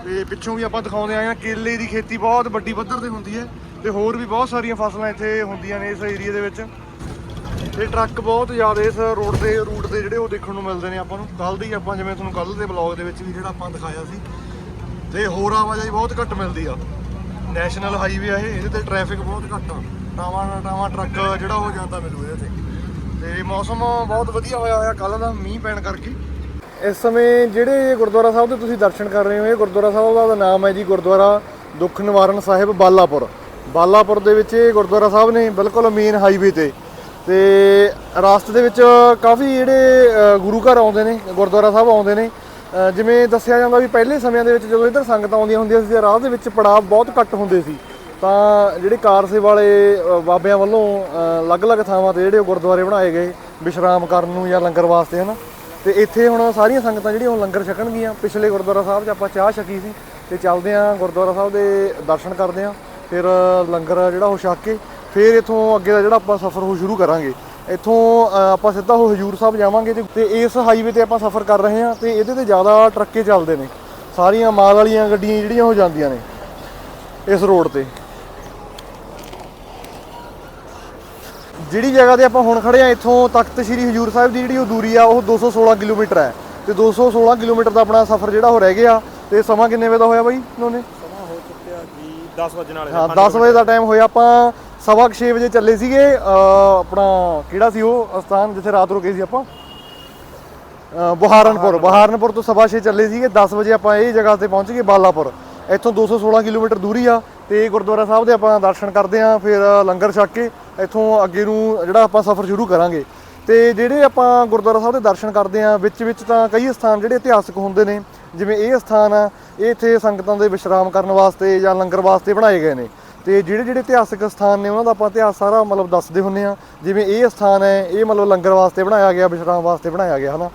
ਤੇ ਪਿੱਛੋਂ ਵੀ ਆਪਾਂ ਦਿਖਾਉਂਦੇ ਆਏ ਆ ਕੇਲੇ ਦੀ ਖੇਤੀ ਬਹੁਤ ਵੱਡੀ ਪੱਧਰ ਤੇ ਹੁੰਦੀ ਹੈ, ਤੇ ਹੋਰ ਵੀ ਬਹੁਤ ਸਾਰੀਆਂ ਫਸਲਾਂ ਇੱਥੇ ਹੁੰਦੀਆਂ ਨੇ ਇਸ ਏਰੀਆ ਦੇ ਵਿੱਚ। ਤੇ ਟਰੱਕ ਬਹੁਤ ਜ਼ਿਆਦਾ ਇਸ ਰੋਡ ਦੇ, ਰੂਟ ਦੇ ਜਿਹੜੇ ਉਹ ਦੇਖਣ ਨੂੰ ਮਿਲਦੇ ਨੇ ਆਪਾਂ ਨੂੰ। ਕੱਲ ਦੀ ਆਪਾਂ, ਜਿਵੇਂ ਤੁਹਾਨੂੰ ਕੱਲ ਦੇ ਬਲੌਗ ਦੇ ਵਿੱਚ ਵੀ ਜਿਹੜਾ ਆਪਾਂ ਦਿਖਾਇਆ ਸੀ, ਤੇ ਹੋਰ ਆਵਾਜਾਈ ਬਹੁਤ ਘੱਟ ਮਿਲਦੀ ਆ। ਨੈਸ਼ਨਲ ਹਾਈਵੇ ਆ ਇਹ, ਇਹਦੇ ਤੇ ਟ੍ਰੈਫਿਕ ਬਹੁਤ ਘੱਟ ਆ। ਟਾਵਾਂ ਟਾਵਾਂ ਟਰੱਕ ਜਿਹੜਾ ਉਹ ਜਾਂਦਾ ਮਿਲੂ ਇਹਦੇ ਤੇ। ਤੇ ਮੌਸਮ ਬਹੁਤ ਵਧੀਆ ਹੋਇਆ ਹੋਇਆ ਕੱਲ ਦਾ ਮੀਂਹ ਪੈਣ ਕਰਕੇ। ਇਸ ਸਮੇਂ ਜਿਹੜੇ ਗੁਰਦੁਆਰਾ ਸਾਹਿਬ ਦੇ ਤੁਸੀਂ ਦਰਸ਼ਨ ਕਰ ਰਹੇ ਹੋ, ਇਹ ਗੁਰਦੁਆਰਾ ਸਾਹਿਬ ਦਾ ਨਾਮ ਹੈ ਜੀ ਗੁਰਦੁਆਰਾ ਦੁੱਖ ਨਿਵਾਰਨ ਸਾਹਿਬ ਬਾਲਾਪੁਰ। ਬਾਲਾਪੁਰ ਦੇ ਵਿੱਚ ਇਹ ਗੁਰਦੁਆਰਾ ਸਾਹਿਬ ਨੇ ਬਿਲਕੁਲ ਮੇਨ ਹਾਈਵੇ ਤੇ। ਤੇ ਰਾਸਤੇ ਦੇ ਵਿੱਚ ਕਾਫੀ ਜਿਹੜੇ ਗੁਰੂ ਘਰ ਆਉਂਦੇ ਨੇ, ਗੁਰਦੁਆਰਾ ਸਾਹਿਬ ਆਉਂਦੇ ਨੇ। ਜਿਵੇਂ ਦੱਸਿਆ ਜਾਂਦਾ ਵੀ ਪਹਿਲੇ ਸਮਿਆਂ ਦੇ ਵਿੱਚ ਜਦੋਂ ਇੱਧਰ ਸੰਗਤਾਂ ਆਉਂਦੀਆਂ ਹੁੰਦੀਆਂ ਸੀ ਤੇ ਰਾਹ ਦੇ ਵਿੱਚ ਪੜਾਅ ਬਹੁਤ ਘੱਟ ਹੁੰਦੇ ਸੀ, ਤਾਂ ਜਿਹੜੇ ਕਾਰਸੇ ਵਾਲੇ ਬਾਬਿਆਂ ਵੱਲੋਂ ਅਲੱਗ-ਅਲੱਗ ਥਾਵਾਂ ਤੇ ਜਿਹੜੇ ਉਹ ਗੁਰਦੁਆਰੇ ਬਣਾਏ ਗਏ, ਵਿਸ਼ਰਾਮ ਕਰਨ ਨੂੰ ਜਾਂ ਲੰਗਰ ਵਾਸਤੇ, ਹਨਾ? ਤੇ ਇੱਥੇ ਹੁਣ ਸਾਰੀਆਂ ਸੰਗਤਾਂ ਜਿਹੜੀਆਂ ਉਹ ਲੰਗਰ ਛਕਣਗੀਆਂ। ਪਿਛਲੇ ਗੁਰਦੁਆਰਾ ਸਾਹਿਬ 'ਚ ਆਪਾਂ ਚਾਹ ਛਕੀ ਸੀ ਤੇ ਚੱਲਦੇ ਆਂ ਗੁਰਦੁਆਰਾ ਸਾਹਿਬ ਦੇ ਦਰਸ਼ਨ ਕਰਦੇ ਆਂ, ਫਿਰ ਲੰਗਰ ਜਿਹੜਾ ਉਹ ਛਕ ਕੇ, ਫਿਰ ਇਥੋਂ ਅੱਗੇ ਦਾ ਜਿਹੜਾ ਆਪਾਂ ਸਫ਼ਰ ਉਹ ਸ਼ੁਰੂ ਕਰਾਂਗੇ। ਇੱਥੋਂ ਆਪਾਂ ਸਿੱਧਾ ਉਹ ਹਜੂਰ ਸਾਹਿਬ ਜਾਵਾਂਗੇ ਤੇ- ਇਸ ਹਾਈਵੇ ਤੇ ਆਪਾਂ ਸਫ਼ਰ ਕਰ ਰਹੇ ਹਾਂ ਤੇ ਇਹਦੇ ਤੇ ਜ਼ਿਆਦਾ ਟਰੱਕੇ ਚੱਲਦੇ ਨੇ। ਸਾਰੀਆਂ ਮਾਲ ਵਾਲੀਆਂ ਗੱਡੀਆਂ ਜਿਹੜੀਆਂ ਉਹ ਜਾਂਦੀਆਂ ਨੇ ਇਸ ਰੋਡ ਤੇ। ਜਿਹੜੀ ਜਗ੍ਹਾ ਤੇ ਆਪਾਂ ਹੁਣ ਖੜੇ ਆ ਇੱਥੋਂ ਤਖਤ ਸ੍ਰੀ ਹਜੂਰ ਸਾਹਿਬ ਦੀ ਜਿਹੜੀ ਉਹ ਦੂਰੀ ਆ ਉਹ 216 ਕਿਲੋਮੀਟਰ ਹੈ। ਤੇ 216 ਕਿਲੋਮੀਟਰ ਦਾ ਆਪਣਾ ਸਫ਼ਰ ਜਿਹੜਾ ਉਹ ਰਹਿ ਗਿਆ। ਤੇ ਸਮਾਂ ਕਿੰਨੇ ਵਜੇ ਦਾ ਹੋਇਆ ਬਾਈ ਉਹਨੇ ਸਮਾਂ ਹੋ ਚੁੱਕਿਆ ਜੀ 10 ਵਜੇ ਵਾਲੇ ਹਾਂ 10 ਵਜੇ ਦਾ ਟਾਈਮ ਹੋਇਆ। ਆਪਾਂ ਸਵਾ 6 ਵਜੇ ਚੱਲੇ ਸੀਗੇ ਆਪਣਾ ਕਿਹੜਾ ਸੀ ਉਹ ਸਥਾਨ ਜਿੱਥੇ ਰਾਤ ਰੁਕੇ ਸੀ ਆਪਾਂ? ਬੁਹਾਰਨਪੁਰ ਬੁਹਾਰਨਪੁਰ। ਤੋਂ ਸਵਾ 6 ਚੱਲੇ ਸੀਗੇ 10 ਵਜੇ ਆਪਾਂ ਇਹ ਜਗ੍ਹਾ ਤੇ ਪਹੁੰਚ ਗਏ ਬਾਲਾਪੁਰ। ਇੱਥੋਂ 216 ਕਿਲੋਮੀਟਰ ਦੂਰੀ ਆ ਤੇ ਗੁਰਦੁਆਰਾ ਸਾਹਿਬ ਦੇ ਆਪਾਂ ਦਰਸ਼ਨ ਕਰਦੇ ਆਂ ਫਿਰ ਲੰਗਰ ਛਕ ਕੇ ਇੱਥੋਂ ਅੱਗੇ ਨੂੰ ਜਿਹੜਾ ਆਪਾਂ ਸਫ਼ਰ ਸ਼ੁਰੂ ਕਰਾਂਗੇ। ਤੇ ਜਿਹੜੇ ਆਪਾਂ ਗੁਰਦੁਆਰਾ ਸਾਹਿਬ ਦੇ ਦਰਸ਼ਨ ਕਰਦੇ ਆਂ ਵਿੱਚ ਵਿੱਚ ਤਾਂ ਕਈ ਸਥਾਨ ਜਿਹੜੇ ਇਤਿਹਾਸਕ ਹੁੰਦੇ ਨੇ ਜਿਵੇਂ ਇਹ ਸਥਾਨ ਆ ਇਹ ਇੱਥੇ ਸੰਗਤਾਂ ਦੇ ਵਿਸ਼ਰਾਮ ਕਰਨ ਵਾਸਤੇ ਜਾਂ ਲੰਗਰ ਵਾਸਤੇ ਬਣਾਏ ਗਏ ਨੇ। ਤੇ ਜਿਹੜੇ ਜਿਹੜੇ ਇਤਿਹਾਸਕ ਸਥਾਨ ਨੇ ਉਹਨਾਂ ਦਾ ਆਪਾਂ ਇਤਿਹਾਸ ਸਾਰਾ ਮਤਲਬ ਦੱਸਦੇ ਹੁੰਨੇ ਆ ਜਿਵੇਂ ਇਹ ਸਥਾਨ ਹੈ ਇਹ ਮਤਲਬ ਲੰਗਰ ਵਾਸਤੇ ਬਣਾਇਆ ਗਿਆ ਵਿਸ਼ਰਾਮ ਵਾਸਤੇ ਬਣਾਇਆ ਗਿਆ ਹਨਾ?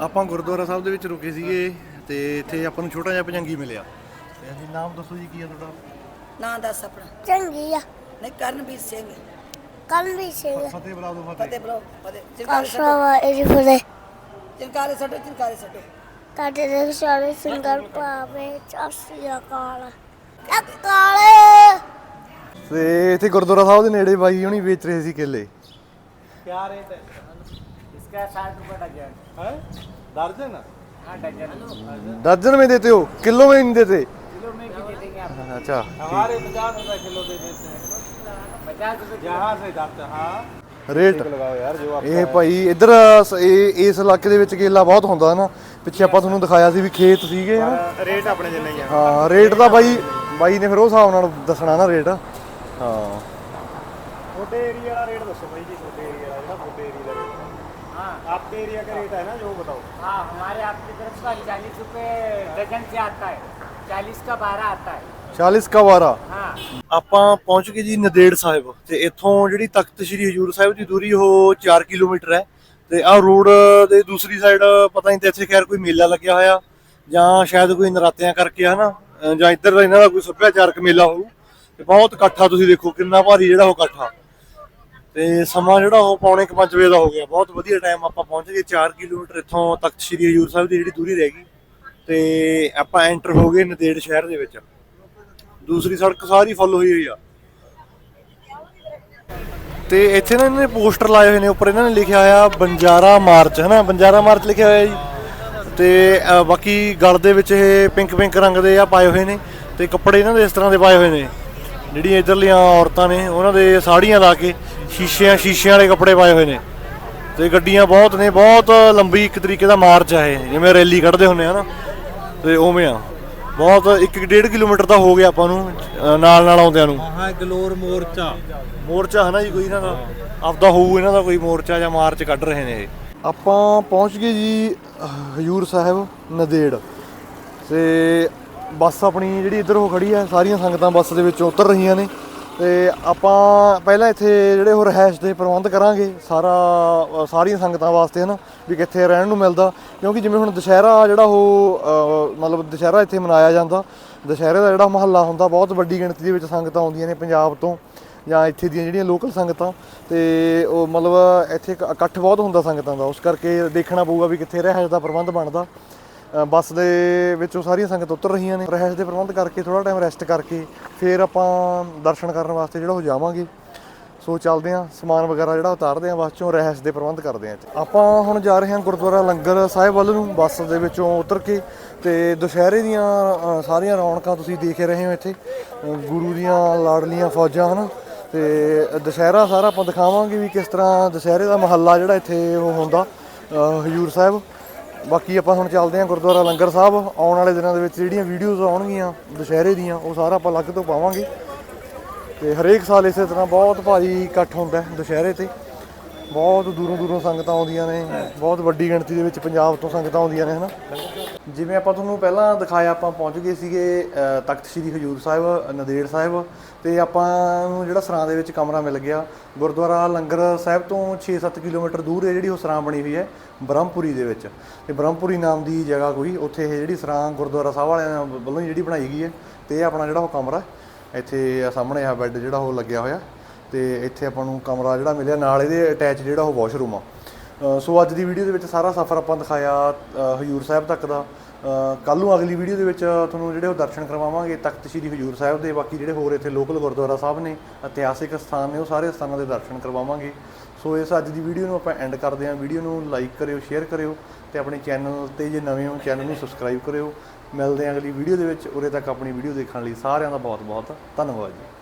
ਆਪਾਂ ਗੁਰਦੁਆਰਾ ਸਾਹਿਬ ਦੇ ਵਿੱਚ ਰੁਕੇ ਸੀਗੇ ਤੇ ਇੱਥੇ ਆਪਾਂ ਨੂੰ ਛੋਟਾ ਜਿਹਾ ਭਜੰਗੀ ਮਿਲਿਆ। ਤੇ ਹਾਂਜੀ ਨਾਮ ਦੱਸੋ ਜੀ ਕੀ ਹੈ ਤੁਹਾਡਾ? ਨਾਂ ਦੱਸ ਆਪਣਾ। ਚੰਗੀ ਆ। ਨਹੀਂ ਕਰਨਵੀਰ ਸਿੰਘ ਕਲਵੀ ਸਿੰਘ ਫਤਿਹ ਬੁਲਾ ਦਿਓ ਫਤਿਹ ਫਤਿਹ ਬਰੋ ਫਤਿਹ ਚਿੰਕਾਰੇ ਸੱਟੋ ਕਾਸ਼ਵਾ ਇਹ ਫਰੇ ਚਿੰਕਾਰੇ ਸੱਟੋ ਚਿੰਕਾਰੇ ਸੱਟੋ ਤੁਹਾਡੇ ਦੇ ਸਾਰੇ ਸਿੰਗਰ ਪਾਵੇ ਚਾਸੀਆ ਕਾਲ ਕਾਲੇ ਤੇ ਇੱਥੇ ਗੁਰਦੁਆਰਾ ਸਾਹਿਬ ਦੇ ਨੇੜੇ ਬਾਈ ਹੁਣੀ ਵੇਚ ਰਹੇ ਸੀ ਕੇਲੇ क्या रेट है इसका 60 रुपए डजन हैं? दर्जन हाँ डजन दर्जन में देते हो किलो में नहीं देते किलो में भी दे देंगे आप अच्छा हमारे पचास रुपए किलो दे देते हैं पचास रुपए यहाँ से जाते हैं हाँ ਰੇਟ लगाओ यार जो आप ਇਹ ਭਾਈ ਇੱਧਰ ਸ- ਇਹ ਇਸ ਇਲਾਕੇ ਦੇ ਵਿੱਚ ਕੇਲਾ ਬਹੁਤ ਹੁੰਦਾ ਨਾ ਪਿੱਛੇ ਆਪਾਂ ਤੁਹਾਨੂੰ ਦਿਖਾਇਆ ਸੀ ਵੀ ਖੇਤ ਸੀਗੇ ਨਾ ਰੇਟ ਆਪਣੇ ਜਿੰਨੇ ਹੀ ਆ ਹਾਂ ਰੇਟ ਦਾ ਬਾਈ ਬਾਈ ਨੇ ਫਿਰ ਉਹ ਹਿਸਾਬ ਨਾਲ ਦੱਸਣਾ ਨਾ ਰੇਟ ਹਾਂ छोटे एरिया का रेट दसो भाई जी छोटे एरिया का ਜਿਹੜਾ छोटे एरिया का रेट है हाँ आपके एरिया का रेट है ना जो बताओ हाँ हमारे आपकी तरफ का चालीस रुपए डजन से आता है चालीस का बारह आता है 40 ਕਾ ਵਾਰਾ। ਆਪਾਂ ਪਹੁੰਚ ਗਏ ਜੀ ਨਦੇੜ ਸਾਹਿਬ ਤੇ ਇੱਥੋਂ ਜਿਹੜੀ ਤਖਤ ਸ੍ਰੀ ਹਜੂਰ ਸਾਹਿਬ ਦੀ ਦੂਰੀ ਉਹ 4 ਕਿਲੋਮੀਟਰ ਹੈ ਤੇ ਆਹ ਰੋਡ ਦੇ ਦੂਸਰੀ ਸਾਈਡ ਪਤਾ ਨਹੀਂ ਤੇ ਇੱਥੇ ਖੈਰ ਕੋਈ ਮੇਲਾ ਲੱਗਿਆ ਹੋਇਆ ਜਾਂ ਸ਼ਾਇਦ ਕੋਈ ਨਰਾਤਿਆਂ ਕਰਕੇ ਹਨਾ ਜਾਂ ਇੱਧਰ ਦਾ ਇਹਨਾਂ ਦਾ ਕੋਈ ਸੱਭਿਆਚਾਰਕ ਮੇਲਾ ਹੋਊ। ਤੇ ਬਹੁਤ ਇਕੱਠਾ ਤੁਸੀਂ ਦੇਖੋ, ਕਿੰਨਾ ਭਾਰੀ ਜਿਹੜਾ ਉਹ ਇਕੱਠਾ। ਤੇ ਸਮਾਂ ਜਿਹੜਾ ਉਹ ਪੌਣੇ 5 ਵਜੇ ਦਾ ਹੋ ਗਿਆ। ਬਹੁਤ ਵਧੀਆ ਟਾਈਮ ਆਪਾਂ ਪਹੁੰਚ ਗਏ 4 ਕਿਲੋਮੀਟਰ ਇੱਥੋਂ ਤਖਤ ਸ੍ਰੀ ਹਜੂਰ ਸਾਹਿਬ ਦੀ ਜਿਹੜੀ ਦੂਰੀ ਰਹਿ ਗਈ। ਤੇ ਆਪਾਂ ਐਂਟਰ ਹੋ ਗਏ ਨਦੇੜ ਸ਼ਹਿਰ ਦੇ ਵਿੱਚ। ਦੂਸਰੀ ਸੜਕ ਸਾਰੀ ਫੁੱਲ ਹੋਈ ਹੋਈ ਆ। ਤੇ ਇੱਥੇ ਨਾ ਇਹਨਾਂ ਨੇ ਪੋਸਟਰ ਲਾਏ ਹੋਏ ਨੇ, ਉੱਪਰ ਇਹਨਾਂ ਨੇ ਲਿਖਿਆ ਹੋਇਆ ਬੰਜਾਰਾ ਮਾਰਚ, ਹਨਾ? ਬੰਜਾਰਾ ਮਾਰਚ ਲਿਖਿਆ ਹੋਇਆ ਜੀ। ਤੇ ਬਾਕੀ ਗਲ ਦੇ ਵਿੱਚ ਇਹ ਪਿੰਕ ਪਿੰਕ ਰੰਗ ਦੇ ਆ ਪਾਏ ਹੋਏ ਨੇ ਤੇ ਕੱਪੜੇ ਇਹਨਾਂ ਦੇ ਇਸ ਤਰ੍ਹਾਂ ਦੇ ਪਾਏ ਹੋਏ ਨੇ। ਜਿਹੜੀਆਂ ਇਧਰਲੀਆਂ ਔਰਤਾਂ ਨੇ, ਉਹਨਾਂ ਦੇ ਸਾੜੀਆਂ ਲਾ ਕੇ ਸ਼ੀਸ਼ਿਆਂ ਸ਼ੀਸ਼ਿਆਂ ਵਾਲੇ ਕੱਪੜੇ ਪਾਏ ਹੋਏ ਨੇ। ਤੇ ਗੱਡੀਆਂ ਬਹੁਤ ਨੇ, ਬਹੁਤ ਲੰਬੀ ਇੱਕ ਤਰੀਕੇ ਦਾ ਮਾਰਚ ਆ ਇਹ, ਜਿਵੇਂ ਰੈਲੀ ਕੱਢਦੇ ਹੁੰਦੇ ਆ ਨਾ ਤੇ ਉਵੇਂ ਆ। ਬਹੁਤ 1.5 ਕਿਲੋਮੀਟਰ ਤਾਂ ਹੋ ਗਿਆ ਆਪਾਂ ਨੂੰ ਅ, ਨਾਲ ਨਾਲ ਆਉਂਦਿਆਂ ਨੂੰ। ਹਾਂ ਗਲੋਰ ਮੋਰਚਾ। ਮੋਰਚਾ ਹੈ ਨਾ ਜੀ ਕੋਈ ਇਹਨਾਂ ਦਾ? ਆਪਦਾ ਹੋਊ ਇਹਨਾਂ ਦਾ ਕੋਈ ਮੋਰਚਾ ਜਾਂ ਮਾਰਚ ਕੱਢ ਰਹੇ ਨੇ ਇਹ। ਆਪਾਂ ਪਹੁੰਚ ਗਏ ਜੀ ਅਹ, ਹਜੂਰ ਸਾਹਿਬ ਨਦੇੜ। ਤੇ ਬੱਸ ਆਪਣੀ ਜਿਹੜੀ ਇੱਧਰ ਉਹ ਖੜੀ ਹੈ ਸਾਰੀਆਂ ਸੰਗਤਾਂ ਬੱਸ ਦੇ ਵਿੱਚੋਂ ਉਤਰ ਰਹੀਆਂ ਨੇ। ਤੇ ਆਪਾਂ ਪਹਿਲਾਂ ਇੱਥੇ ਜਿਹੜੇ ਹੋਰ ਹੈਸ਼ ਦੇ ਪ੍ਰਬੰਧ ਕਰਾਂਗੇ ਸਾਰਾ ਸਾਰੀਆਂ ਸੰਗਤਾਂ ਵਾਸਤੇ, ਹਨਾ, ਵੀ ਕਿੱਥੇ ਰਹਿਣ ਨੂੰ ਮਿਲਦਾ। ਕਿਉਂਕਿ ਜਿਵੇਂ ਹੁਣ ਦੁਸ਼ਹਿਰਾ ਜਿਹੜਾ ਉਹ ਮਤਲਬ ਦੁਸ਼ਹਿਰਾ ਇੱਥੇ ਮਨਾਇਆ ਜਾਂਦਾ, ਦੁਸ਼ਹਿਰੇ ਦਾ ਜਿਹੜਾ ਮਹੱਲਾ ਹੁੰਦਾ, ਬਹੁਤ ਵੱਡੀ ਗਿਣਤੀ ਦੇ ਵਿੱਚ ਸੰਗਤਾਂ ਆਉਂਦੀਆਂ ਨੇ ਪੰਜਾਬ ਤੋਂ, ਜਾਂ ਇੱਥੇ ਦੀਆਂ ਜਿਹੜੀਆਂ ਲੋਕਲ ਸੰਗਤਾਂ, ਤੇ ਉਹ ਮਤਲਬ ਇੱਥੇ ਇਕੱਠ ਬਹੁਤ ਹੁੰਦਾ ਸੰਗਤਾਂ ਦਾ। ਉਸ ਕਰਕੇ ਦੇਖਣਾ ਪਊਗਾ ਵੀ ਕਿੱਥੇ ਰਹਿਣ ਦਾ ਪ੍ਰਬੰਧ ਬਣਦਾ। ਬੱਸ ਦੇ ਵਿੱਚੋਂ ਸਾਰੀਆਂ ਸੰਗਤ ਉਤਰ ਰਹੀਆਂ ਨੇ। ਰਹਿਸ਼ ਦੇ ਪ੍ਰਬੰਧ ਕਰਕੇ ਥੋੜਾ ਟਾਈਮ ਰੈਸਟ ਕਰਕੇ, ਫਿਰ ਆਪਾਂ ਦਰਸ਼ਨ ਕਰਨ ਵਾਸਤੇ ਜਿਹੜਾ ਉਹ ਜਾਵਾਂਗੇ। ਸੋ ਚੱਲਦੇ ਆਂ ਸਮਾਨ ਵਗੈਰਾ ਜਿਹੜਾ ਉਤਾਰਦੇ ਆਂ ਬੱਸ ਚੋਂ, ਰਹਿਸ਼ ਦੇ ਪ੍ਰਬੰਧ ਕਰਦੇ ਆਂ ਆਪਾਂ ਹੁਣ ਜਾ ਰਹੇ ਹਾਂ ਗੁਰਦੁਆਰਾ ਲੰਗਰ ਸਾਹਿਬ ਵੱਲ ਨੂੰ, ਬੱਸ ਦੇ ਵਿੱਚੋਂ ਉਤਰ ਕੇ, ਤੇ ਦੁਸ਼ਹਿਰੇ ਦੀਆਂ ਸਾਰੀਆਂ ਰੌਣਕਾਂ ਤੁਸੀਂ ਦੇਖ ਰਹੇ ਹੋ ਇੱਥੇ। ਗੁਰੂ ਦੀਆਂ ਲਾੜਲੀਆਂ ਫੌਜਾਂ, ਹਨ? ਤੇ ਦੁਸ਼ਹਿਰਾ ਸਾਰਾ ਆਪਾਂ ਦਿਖਾਵਾਂਗੇ ਵੀ ਕਿਸ ਤਰ੍ਹਾਂ ਦੁਸ਼ਹਿਰੇ ਦਾ ਮਹੱਲਾ ਜਿਹੜਾ ਇੱਥੇ ਉਹ ਹੁੰਦਾ ਹਜੂਰ ਸਾਹਿਬ। ਬਾਕੀ ਆਪਾਂ ਹੁਣ ਚੱਲਦੇ ਹਾਂ ਗੁਰਦੁਆਰਾ ਲੰਗਰ ਸਾਹਿਬ। ਆਉਣ ਵਾਲੇ ਦਿਨਾਂ ਦੇ ਵਿੱਚ ਜਿਹੜੀਆਂ ਵੀਡੀਓਜ਼ ਆਉਣਗੀਆਂ, ਦੁਸ਼ਹਿਰੇ ਦੀਆਂ, ਉਹ ਸਾਰਾ ਆਪਾਂ ਅਲੱਗ ਤੋਂ ਪਾਵਾਂਗੇ। ਤੇ ਹਰੇਕ ਸਾਲ ਇਸੇ ਤਰ੍ਹਾਂ ਬਹੁਤ ਭਾਰੀ ਇਕੱਠ ਹੁੰਦਾ ਦੁਸ਼ਹਿਰੇ ਤੇ। ਬਹੁਤ ਦੂਰੋਂ ਦੂਰੋਂ ਸੰਗਤਾਂ ਆਉਂਦੀਆਂ ਨੇ ਬਹੁਤ ਵੱਡੀ ਗਿਣਤੀ ਦੇ ਵਿੱਚ ਪੰਜਾਬ ਤੋਂ ਸੰਗਤਾਂ ਆਉਂਦੀਆਂ ਨੇ ਹਨਾ? ਜਿਵੇਂ ਆਪਾਂ ਤੁਹਾਨੂੰ ਪਹਿਲਾਂ ਦਿਖਾਇਆ ਆਪਾਂ ਪਹੁੰਚ ਗਏ ਸੀਗੇ ਤਖਤ ਸ੍ਰੀ ਹਜੂਰ ਸਾਹਿਬ ਨੰਦੇੜ ਸਾਹਿਬ ਤੇ ਆਪਾਂ ਨੂੰ ਜਿਹੜਾ ਸਰਾਂ ਦੇ ਵਿੱਚ ਕਮਰਾ ਮਿਲ ਗਿਆ। ਗੁਰਦੁਆਰਾ ਲੰਗਰ ਸਾਹਿਬ ਤੋਂ 6-7 ਕਿਲੋਮੀਟਰ ਦੂਰ ਹੈ ਜਿਹੜੀ ਉਹ ਸਰਾਂ ਬਣੀ ਹੋਈ ਹੈ ਬ੍ਰਹਮਪੁਰੀ ਦੇ ਵਿੱਚ। ਤੇ ਬ੍ਰਹਮਪੁਰੀ ਨਾਮ ਦੀ ਜਗ੍ਹਾ ਕੋਈ ਉੱਥੇ ਇਹ ਜਿਹੜੀ ਸਰਾਂ ਗੁਰਦੁਆਰਾ ਸਾਹਿਬ ਵਾਲਿਆਂ ਵੱਲੋਂ ਜਿਹੜੀ ਬਣਾਈ ਗਈ ਹੈ ਤੇ ਇਹ ਆਪਣਾ ਜਿਹੜਾ ਉਹ ਕਮਰਾ ਇੱਥੇ ਸਾਹਮਣੇ ਆ ਬੈੱਡ ਜਿਹੜਾ ਉਹ ਲੱਗਿਆ ਹੋਇਆ। ਤੇ ਇੱਥੇ ਆਪਾਂ ਨੂੰ ਕਮਰਾ ਜਿਹੜਾ ਮਿਲਿਆ, ਨਾਲ ਇਹਦੇ ਅਟੈਚ ਜਿਹੜਾ ਉਹ ਵਾਸ਼ਰੂਮ ਆ। ਸੋ ਅੱਜ ਦੀ ਵੀਡੀਓ ਦੇ ਵਿੱਚ ਸਾਰਾ ਸਫ਼ਰ ਆਪਾਂ ਦਿਖਾਇਆ ਹਜੂਰ ਸਾਹਿਬ ਤੱਕ ਦਾ। ਕੱਲ ਨੂੰ ਅਗਲੀ ਵੀਡੀਓ ਦੇ ਵਿੱਚ ਤੁਹਾਨੂੰ ਜਿਹੜੇ ਉਹ ਦਰਸ਼ਨ ਕਰਵਾਵਾਂਗੇ, ਤਖਤ ਸ੍ਰੀ ਹਜੂਰ ਸਾਹਿਬ ਦੇ, ਬਾਕੀ ਜਿਹੜੇ ਹੋਰ ਇੱਥੇ ਲੋਕਲ ਗੁਰਦੁਆਰਾ ਸਾਹਿਬ ਨੇ, ਇਤਿਹਾਸਿਕ ਸਥਾਨ ਨੇ, ਉਹ ਸਾਰੇ ਸਥਾਨਾਂ ਦੇ ਦਰਸ਼ਨ ਕਰਵਾਵਾਂਗੇ। ਸੋ ਇਸ ਅੱਜ ਦੀ ਵੀਡੀਓ ਨੂੰ ਆਪਾਂ ਐਂਡ ਕਰਦੇ ਹਾਂ। ਵੀਡੀਓ ਨੂੰ ਲਾਈਕ ਕਰਿਓ ਸ਼ੇਅਰ ਕਰਿਓ ਤੇ ਆਪਣੇ ਚੈਨਲ ਤੇ ਜੇ ਨਵੇਂ ਹੋ ਚੈਨਲ ਨੂੰ ਸਬਸਕ੍ਰਾਈਬ ਕਰਿਓ। ਮਿਲਦੇ ਹਾਂ ਅਗਲੀ ਵੀਡੀਓ ਦੇ ਵਿੱਚ। ਉਰੇ ਤੱਕ ਆਪਣੀ ਵੀਡੀਓ ਦੇਖਣ ਲਈ ਸਾਰਿਆਂ ਦਾ ਬਹੁਤ ਬਹੁਤ ਧੰਨਵਾਦ ਜੀ।